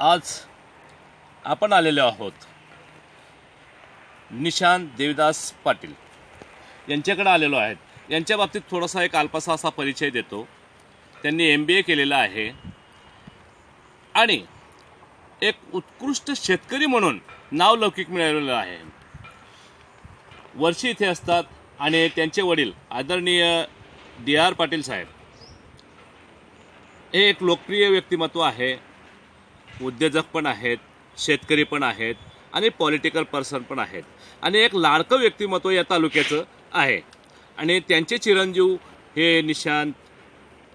आज आपण आलेलो आहोत निशांत देवीदास पाटील. यांच्याकडे आलेलो आहेत. यांच्या बाबतीत थोडासा एक अल्पसा असा परिचय देतो. त्यांनी एम बी ए केलेला आहे. आणि एक उत्कृष्ट शेतकरी म्हणून नाव लौकिक मिळवलेलं आहे. वर्षी इथे असतात आणि त्यांचे वडील आदरणीय डी आर पाटील साहेब. हे एक लोकप्रिय व्यक्तिमत्व आहे. उद्योजक पण आहेत शेतकरी पण आहेत आणि पॉलिटिकल पर्सन पण आहेत. आणि एक लाडकं व्यक्तिमत्व या तालुक्याचं आहे. आणि त्यांचे चिरंजीव हे निशांत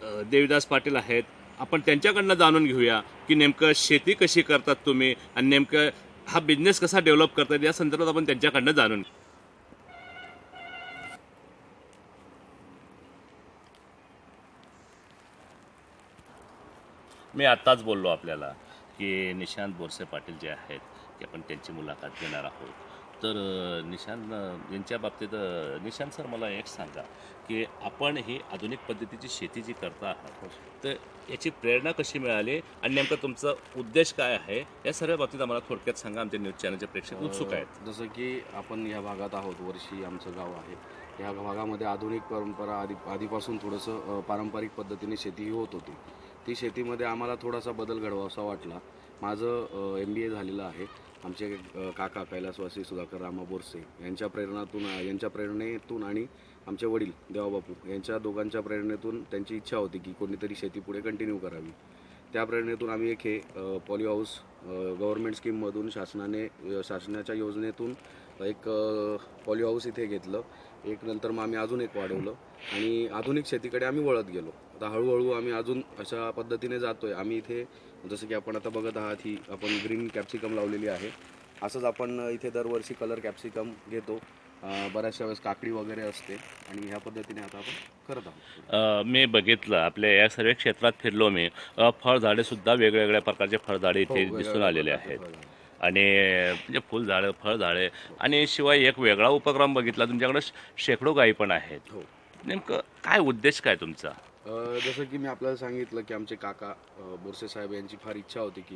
देवीदास देविदास पाटील आहेत. आपण त्यांच्याकडनं जाणून घेऊया की नेमकं शेती कशी करतात तुम्ही आणि नेमकं हा बिझनेस कसा डेव्हलप करतात या संदर्भात आपण त्यांच्याकडनं जाणून घेऊ. मी आत्ताच बोललो आपल्याला. की निशांत बोरसे पाटील जे आहेत की आपण त्यांची मुलाखत घेणार आहोत. तर निशांत यांच्या बाबतीत निशांत सर मला एक सांगा की आपण ही आधुनिक पद्धतीची शेती जी करता आहात तर याची प्रेरणा कशी मिळाली आणि नेमकं तुमचा उद्देश काय आहे या सर्व बाबतीत आम्हाला थोडक्यात सांगा आमच्या न्यूज चॅनलचे प्रेक्षक उत्सुक आहेत. जसं की आपण या भागात आहोत वर्षी आमचं गाव आहे. या भागामध्ये आधुनिक परंपरा आधी आधीपासून थोडंसं पारंपरिक पद्धतीने शेती ही होत होती. ती शेतीमध्ये आम्हाला थोडासा बदल घडवासा वाटला. माझं एम बी ए झालेलं आहे. आमचे काका कैलासवासी सुधाकर रामा बोरसे यांच्या प्रेरणातून यांच्या प्रेरणेतून आणि आमचे वडील देवाबापू यांच्या दोघांच्या प्रेरणेतून त्यांची इच्छा होती की कोणीतरी शेती पुढे कंटिन्यू करावी. त्या प्रेरणेतून आम्ही एक हे पॉली हाऊस गव्हर्नमेंट स्कीममधून शासनाने शासनाच्या योजनेतून एक पॉली हाऊस इथे घेतलं. एक नंतर मग आम्ही अजून एक वाढवलं आणि आधुनिक शेतीकडे आम्ही वळत गेलो. आता हळूहळू आम्ही अजून अशा पद्धतीने जातोय. आम्ही इथे जसं की आपण आता बघत आहात ही आपण ग्रीन कॅप्सिकम लावलेली आहे. असंच आपण इथे दरवर्षी कलर कॅप्सिकम घेतो. बऱ्याचशा वेळेस काकडी वगैरे असते आणि ह्या पद्धतीने आता आपण करत आहोत. मी बघितलं आपल्या या सर्व क्षेत्रात फिरलो मी. अ, फळझाडे सुद्धा वेगवेगळ्या प्रकारचे फळझाडे इथे हो, दिसून आलेले आहेत. आणि म्हणजे फुलझाडं फळझाडे आणि शिवाय एक वेगळा उपक्रम बघितला. तुमच्याकडे शेकडो गायी पण आहेत. हो. नेमकं काय उद्देश काय तुमचा? जसं की मी आपल्याला सांगितलं की आमचे काका बोरसे साहेब यांची फार इच्छा होती की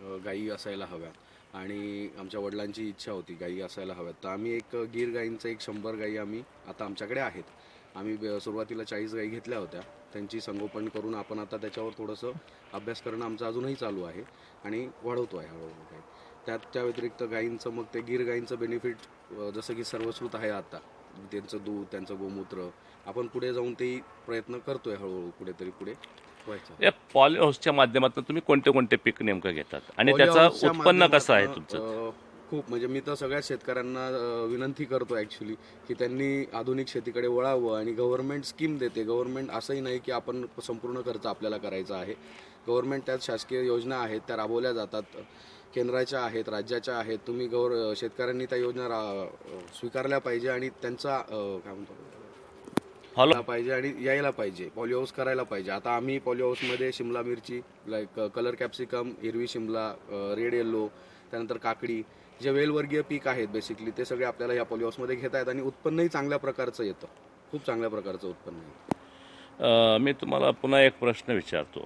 गाई गायी असायला हव्यात. आणि आमच्या वडिलांची इच्छा होती गायी असायला हव्यात. तर आम्ही एक गीर गायींचं एक शंभर गायी आम्ही आता आमच्याकडे आहेत. आम्ही ब- सुरुवातीला चाळीस गायी घेतल्या होत्या. त्यांची संगोपन करून आपण आता त्याच्यावर थोडंसं अभ्यास करणं आमचं अजूनही चालू आहे आणि वाढवतो आहे हळूहळू काही त्यात त्या व्यतिरिक्त गायींचं मग ते गीर गायींचं बेनिफिट जसं की सर्वश्रुत आहे आता. त्यांचं दूध त्यांचं गोमूत्र. आपण पुढे जाऊन ते प्रयत्न करतोय हळूहळू कुठेतरी पुढे. व्हायचं. या पॉली हाऊसच्या माध्यमातून तुम्ही कोणते कोणते पीक नेमकं घेतात? आणि त्याचं उत्पन्न कसं आहे माध्यमातनं, तुमचं? अं, खूप म्हणजे मी तर सगळ्या शेतकऱ्यांना अं, विनंती करतो ॲक्च्युली की त्यांनी आधुनिक शेतीकडे वळावं आणि गव्हर्नमेंट स्कीम देते. गव्हर्नमेंट असंही नाही की आपण संपूर्ण खर्च आपल्याला करायचा आहे. गव्हर्नमेंट त्यात शासकीय योजना आहेत त्या राबवल्या जातात. केंद्राच्या आहेत राज्याच्या आहेत तुम्ही गवर शेतकऱ्यांनी त्या योजना रा- स्वीकारल्या पाहिजे आणि त्यांचा काय म्हणतो? यायला पाहिजे आणि यायला पाहिजे पॉली हाऊस करायला पाहिजे. आता आम्ही पॉली हाऊसमध्ये शिमला मिरची लाईक कलर कॅप्सिकम हिरवी शिमला रेड येल्लो त्यानंतर काकडी जे वेलवर्गीय पीक आहेत बेसिकली ते सगळे आपल्याला या पॉली हाऊसमध्ये घेता आहेत आणि उत्पन्नही चांगल्या प्रकारचं येतं. खूप चांगल्या प्रकारचं उत्पन्न येतं मी तुम्हाला पुन्हा एक प्रश्न विचारतो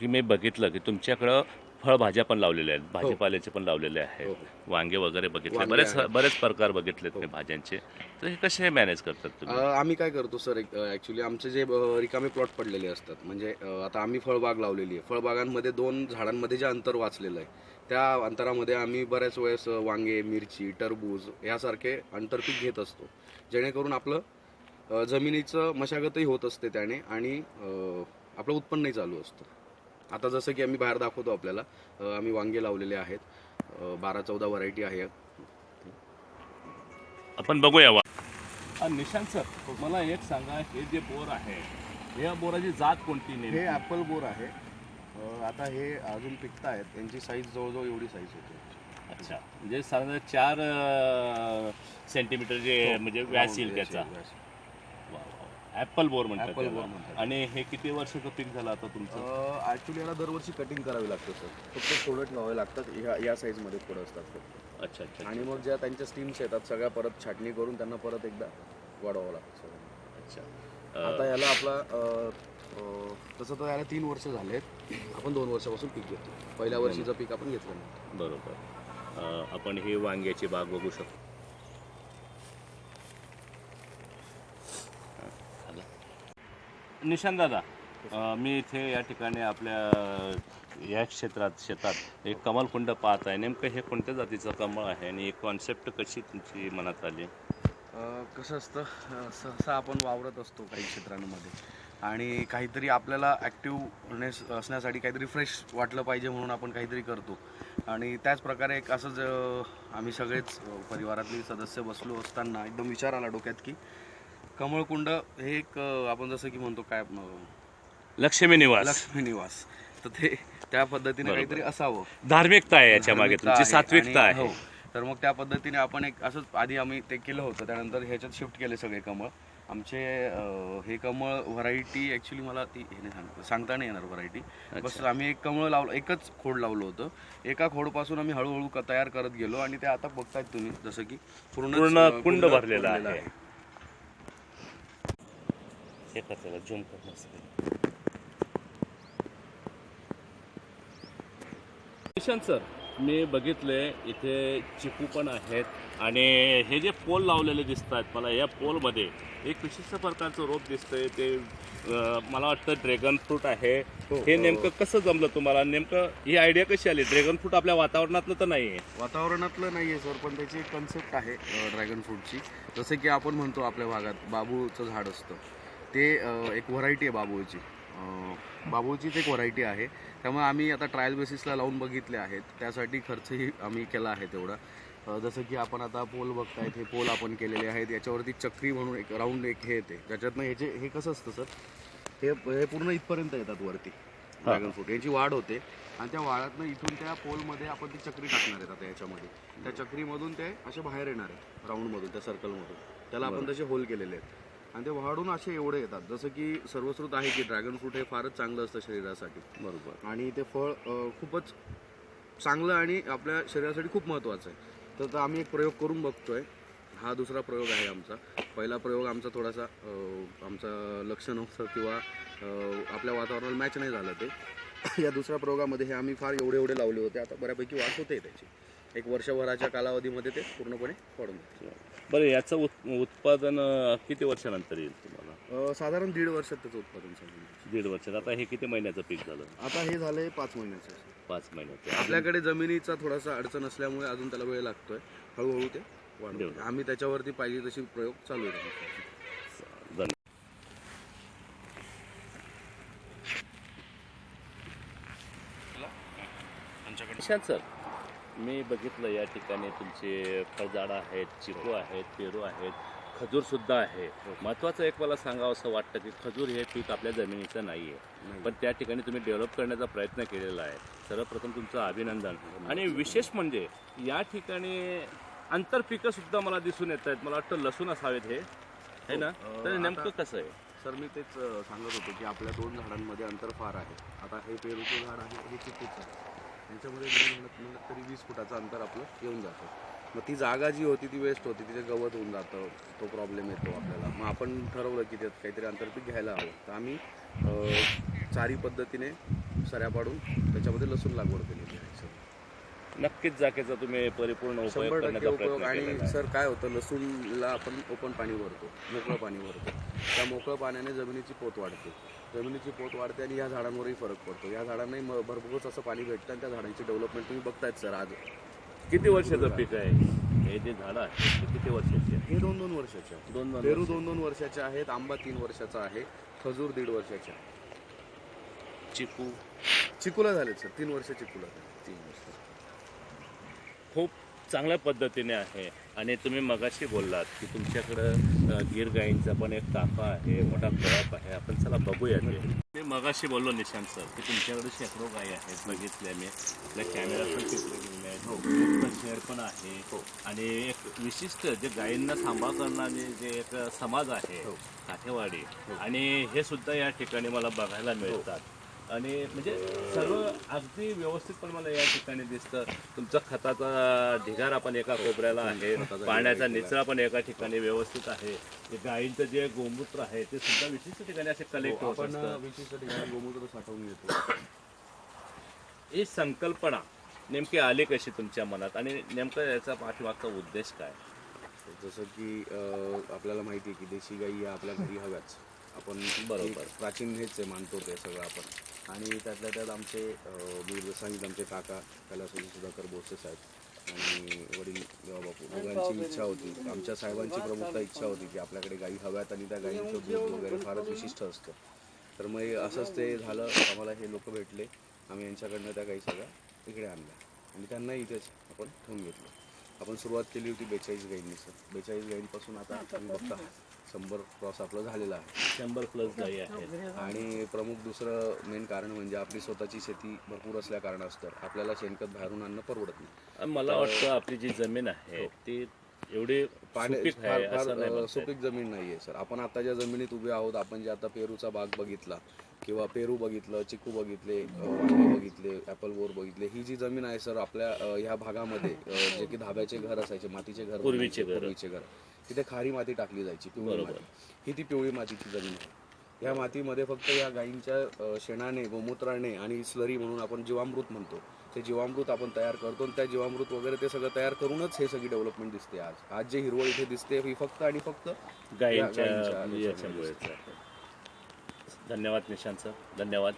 की मी बघितलं की तुमच्याकडं फळभाज्या पण लावलेल्या आहेत. भाजीपाल्याचे पण लावलेले हो, आहेत वांगे वगैरे बघितले. बरेच. बरेच प्रकार बघितलेत मी भाज्यांचे. तर हे कसे मॅनेज करतात तुम्ही? आम्ही काय करतो सर ॲक्च्युली आमचे जे रिकामे प्लॉट पडलेले असतात म्हणजे आता आम्ही फळबाग लावलेली आहे. फळबागांमध्ये दोन झाडांमध्ये जे अंतर वाचलेलं आहे त्या अंतरामध्ये आम्ही बऱ्याच वेळेस वांगे मिरची टरबूज यासारखे आंतरपीक घेत असतो. जेणेकरून आपलं जमिनीचं मशागतही होत असते त्याने आणि आपलं उत्पन्नही चालू असतं. आता जसं की आम्ही बाहेर दाखवतो आपल्याला आम्ही वांगे लावलेले आहेत. बारा चौदा व्हरायटी आहे. आपण बघूया वा निशांत सर मला एक सांगा हे जे बोर आहे या बोराची जात कोणती हे नेमकी ॲपल बोर आहे. अ, आता हे अजून पिकतायत. यांची साईज जवळजवळ एवढी साईज होते. अच्छा. म्हणजे साधारण चार सेंटीमीटर जे हो, म्हणजे व्यास येईल त्याचा. ऍपल बोर म्हणतात Apple त्याला. boar म्हणतात. आणि हे किती वर्षाचं पीक झालं आता तुमचं? ऍक्च्युली याला दरवर्षी कटिंग करावी लागतं सर फक्त थोडं ठेवावे लागतात ह्या या साईजमध्ये थोडं असतात फक्त अच्छा अच्छा आणि मग ज्या त्यांच्या स्टीम्स येतात सगळ्या परत छाटणी करून त्यांना परत एकदा वाढवावं लागतं सगळं अच्छा. आता याला आपला अं, तसं तर याला तीन वर्ष झालेत. आपण दोन वर्षापासून पीक घेतो पहिल्या वर्षीचं पीक आपण घेतलं नाही. बरोबर. अ, आपण ही वांग्याची बाग बघू शकतो. निशांत दादा मी इथे या ठिकाणी आपल्या या क्षेत्रात शेतात एक कमलकुंड पाहत आहे. नेमकं हे कोणत्या जातीचं कमळ आहे आणि एक कॉन्सेप्ट कशी तुमची मनात आली? कसं असतं सहसा आपण वावरत असतो काही क्षेत्रांमध्ये. आणि काहीतरी आपल्याला ॲक्टिवनेस असण्यासाठी काहीतरी फ्रेश वाटलं पाहिजे म्हणून आपण काहीतरी करतो. आणि त्याच प्रकारे एक असंच आम्ही सगळेच परिवारातले सदस्य बसलो असताना एकदम विचार आला डोक्यात की कमळकुंड हे एक आपण जसं की म्हणतो काय लक्ष्मी निवास. लक्ष्मी निवास. तर ते त्या पद्धतीने काहीतरी असावं. धार्मिकता आहे याच्या मागे तुमची सात्विकता आहे. हो. तर मग त्या पद्धतीने आपण एक असंच आधी आम्ही ते केलं होतं. त्यानंतर ह्याच्यात शिफ्ट केले सगळे कमळ. आमचे हे कमळ व्हरायटी ॲक्च्युली मला ती हे नाही सांग सांगता नाही येणार व्हरायटी. बस आम्ही एक कमळ लावलं एकच खोड लावलं होतं. एका खोडपासून आम्ही हळूहळू तयार करत गेलो आणि ते आता बघतायत तुम्ही जसं की पूर्ण पूर्ण कुंड भरलेला आहे. हे कर त्याला झूम कर मस्त. निशांत सर मी बघितले इथे चिकू पण आहेत. आणि हे जे पोल लावलेले दिसत आहेत मला या पोलमध्ये एक विशिष्ट प्रकारचं रोप दिसतंय. ते मला वाटतं ड्रॅगन फ्रूट आहे. हो, हे हो. नेमकं कसं जमलं तुम्हाला? नेमकं ही आयडिया कशी आली? ड्रॅगन फ्रूट आपल्या वातावरणातलं तर नाही आहे वातावरणातलं नाही आहे सर पण त्याची एक कन्सेप्ट आहे ड्रॅगन फ्रूटची जसं की आपण म्हणतो आपल्या भागात बाबूचं झाड असतं. ते एक व्हरायटी आहे बाबूची अ, बाबूचीच एक व्हरायटी आहे. त्यामुळे आम्ही आता ट्रायल बेसिसला लावून बघितले आहेत. त्यासाठी खर्चही आम्ही केला आहे तेवढा. जसं की आपण आता पोल बघतायत हे पोल आपण केलेले आहेत. याच्यावरती चक्री म्हणून एक राऊंड एक हे येते. त्याच्यातनं हे जे हे कसं असतं सर हे हे पूर्ण इथपर्यंत येतात वरती. ड्रॅगन फ्रूट याची वाढ होते. आणि त्या वाढातनं इथून त्या पोलमध्ये आपण ती चक्री टाकणार आहेत आता याच्यामध्ये. त्या चक्रीमधून ते असे बाहेर येणार आहे राऊंडमधून त्या सर्कलमधून त्याला आपण तसे होल केलेले आहेत. आणि ते वाढून असे एवढे येतात. जसं की सर्वश्रुत आहे की ड्रॅगन फ्रूट हे फारच चांगलं असतं शरीरासाठी. बरोबर. आणि ते फळ खूपच चांगलं आणि आपल्या शरीरासाठी खूप महत्त्वाचं आहे. तर आम्ही एक प्रयोग करून बघतोय. हा दुसरा प्रयोग आहे आमचा. पहिला प्रयोग आमचा थोडासा आमचं लक्ष नव्हतं किंवा आपल्या वातावरणाला मॅच नाही झालं ते. या दुसऱ्या प्रयोगामध्ये हे आम्ही फार एवढे एवढे लावले होते. आता बऱ्यापैकी वाढ होते त्याची. एक वर्षभराच्या कालावधीमध्ये ते पूर्णपणे पडून. बरं याचं उत उत्पादन किती वर्षानंतर येईल तुम्हाला? साधारण दीड वर्षात त्याचं उत्पादन चालू दीड वर्षात. आता हे किती महिन्याचं पीक झालं? आता हे झालंय पाच महिन्याचं. पाच महिन्याचं. आपल्याकडे जमिनीचा थोडासा अडचण असल्यामुळे अजून त्याला वेळ लागतोय. हळूहळू ते वाढवतो देऊ. आम्ही त्याच्यावरती पाहिजे तशी प्रयोग चालू आहे धन्यवाद सर. मी बघितलं या ठिकाणी तुमचे फळझाडं आहेत चिकू आहेत पेरू आहेत खजूर सुद्धा आहे. महत्वाचं एक मला सांगावं असं वाटतं की खजूर हे पीक आपल्या जमिनीचं नाही. आहे पण त्या ठिकाणी तुम्ही डेव्हलप करण्याचा प्रयत्न केलेला आहे. सर्वप्रथम तुमचं अभिनंदन. आणि विशेष म्हणजे या ठिकाणी आंतरपिकं सुद्धा मला दिसून येत आहेत. मला वाटतं लसूण असावेत हे. है ना? हो, तर नेमकं कसं आहे? सर मी तेच सांगत होतो की आपल्या दोन झाडांमध्ये अंतर फार आहे. आता हे पेरूचं झाड आहे हे चिकूचं. आहे यांच्यामध्ये जरी म्हणत तरी वीस फुटाचं अंतर आपलं येऊन जातं. मग ती जागा जी होती ती वेस्ट होती तिथे गवत होऊन जातं तो प्रॉब्लेम येतो आपल्याला. मग आपण ठरवलं की त्यात काहीतरी अंतरपीक घ्यायला हवं. तर आम्ही चारी पद्धतीने सऱ्या पाडून त्याच्यामध्ये लसूण लागवड केलेली आहे सर नक्कीच जागेचा तुम्ही परिपूर्ण उपयोग शंभर टक्के आणि. सर काय होतं लसूणला आपण ओपन पाणी भरतो मोकळं पाणी भरतो. त्या मोकळं पाण्याने जमिनीची पोत वाढते. जमिनीची पोत वाढते आणि या झाडांवरही फरक पडतो. या झाडांनाही म- भरपूरच असं पाणी भेटतं आणि त्या झाडांची डेव्हलपमेंट तुम्ही बघतायत सर आज. किती वर्षाचं पीक आहे? हे जे झाडं आहे ते किती वर्षाचे आहे हे दोन दोन वर्षाचे आहे. दोन दोन पेरू दोन दोन वर्षाचे आहेत आंबा तीन वर्षाचा आहे खजूर दीड वर्षाचे आहे. चिकू? चिकुला झालेत सर. तीन वर्ष चिकुला झाले तीन वर्ष. खूप चांगल्या पद्धतीने आहे. आणि तुम्ही मगाशी बोललात की तुमच्याकडं गीर गाईंचा पण एक ताफा आहे मोठा क्रॉप आहे. आपण चला बघूया ते. मी मगाशी बोललो निशांत सर की तुमच्याकडे शेकडो गायी आहेत बघितल्या मी. आपल्या कॅमेरा पण चित्र गेलेले आहेत शेअर पण आहे. आणि एक विशिष्ट जे गायींना सांभाळ करणारे जे एक समाज आहे काठेवाडी. आणि हे सुद्धा या ठिकाणी मला बघायला मिळतात. आणि म्हणजे सर्व अगदी व्यवस्थितपणे मला या ठिकाणी दिसतं. तुमचा खताचा ढिगारा पण एका कोपऱ्याला आहे पाण्याचा निचरा पण एका ठिकाणी व्यवस्थित आहे. ते गायींचं जे गोमूत्र आहे ते सुद्धा विशिष्ट ठिकाणी असे कलेक्ट होत आपण असतं. विशिष्ट ठिकाणी गोमूत्र साठवून घेतो. ही संकल्पना नेमकी आली कशी तुमच्या मनात? आणि नेमकं याचा पाठीमागचा उद्देश काय? जसं की आपल्याला माहिती आहे की देशी गाई या आपल्या घरी हव्याच. आपण बरोबर. प्राचीन हेच आहे मानतो ते सगळं आपण. आणि त्यातल्या त्यात आमचे मी जसं सांगितलं आमचे काका कैलासवासी सुधाकर बोसे साहेब आणि वडील बापू दोघांची इच्छा होती. आमच्या साहेबांची प्रमुखता इच्छा होती की आपल्याकडे गाई हव्यात आणि त्या गाईंचं दूध वगैरे फारच विशिष्ट असतं. तर मग असंच ते झालं आम्हाला हे लोक भेटले. आम्ही यांच्याकडनं त्या गाई सगळ्या इकडे आणल्या. आणि त्यांना इथेच आपण ठेवून घेतलं. आपण सुरुवात केली होती बेचाळीस गाईंनी सर. बेचाळीस गाईंपासून आता तुम्ही बघता. शंभर क्रॉस आपलं झालेला आहे. शंभर प्लस गायी आहेत आणि प्रमुख दुसरं मेन कारण म्हणजे आपली स्वतःची शेती भरपूर असल्या कारणास्तव आपल्याला शेणखत बाहेरून आणणं परवडत नाही. आणि मला वाटतं आपली जी जमीन आहे ती एवढी पाण्या सुपीक फार आहे असं नाही अ, म्हणता येत. सुपीक जमीन नाहीये सर. आपण आता ज्या जमिनीत उभे आहोत आपण जे आता पेरूचा बाग बघितला किंवा पेरू बघितलं चिकू बघितले अ, वांगे बघितले ॲपल बोर बघितले ही जी जमीन आहे सर आपल्या अ, ह्या भागामध्ये अ, जे की धाब्याचे घर असायचे मातीचे घर पूर्वीचे घरं. पूर्वीचे घर. तिथे खारी माती टाकली जायची पिवळी बरोबर. माती. ही ती पिवळी मातीची जमीन आहे. या मातीमध्ये फक्त या गायींच्या अ, शेणाने गोमूत्राने आणि स्लरी म्हणून आपण जीवामृत म्हणतो. ते जीवामृत आपण तयार करतो आणि त्या जीवामृत वगैरे ते सगळं तयार करूनच हे सगळी डेव्हलपमेंट दिसते आज. आज जे हिरवळ इथे दिसते ही फक्त आणि फक्त गायींच्या गायींच्या याच्यामुळेच आहे. धन्यवाद निशांत सर. धन्यवाद.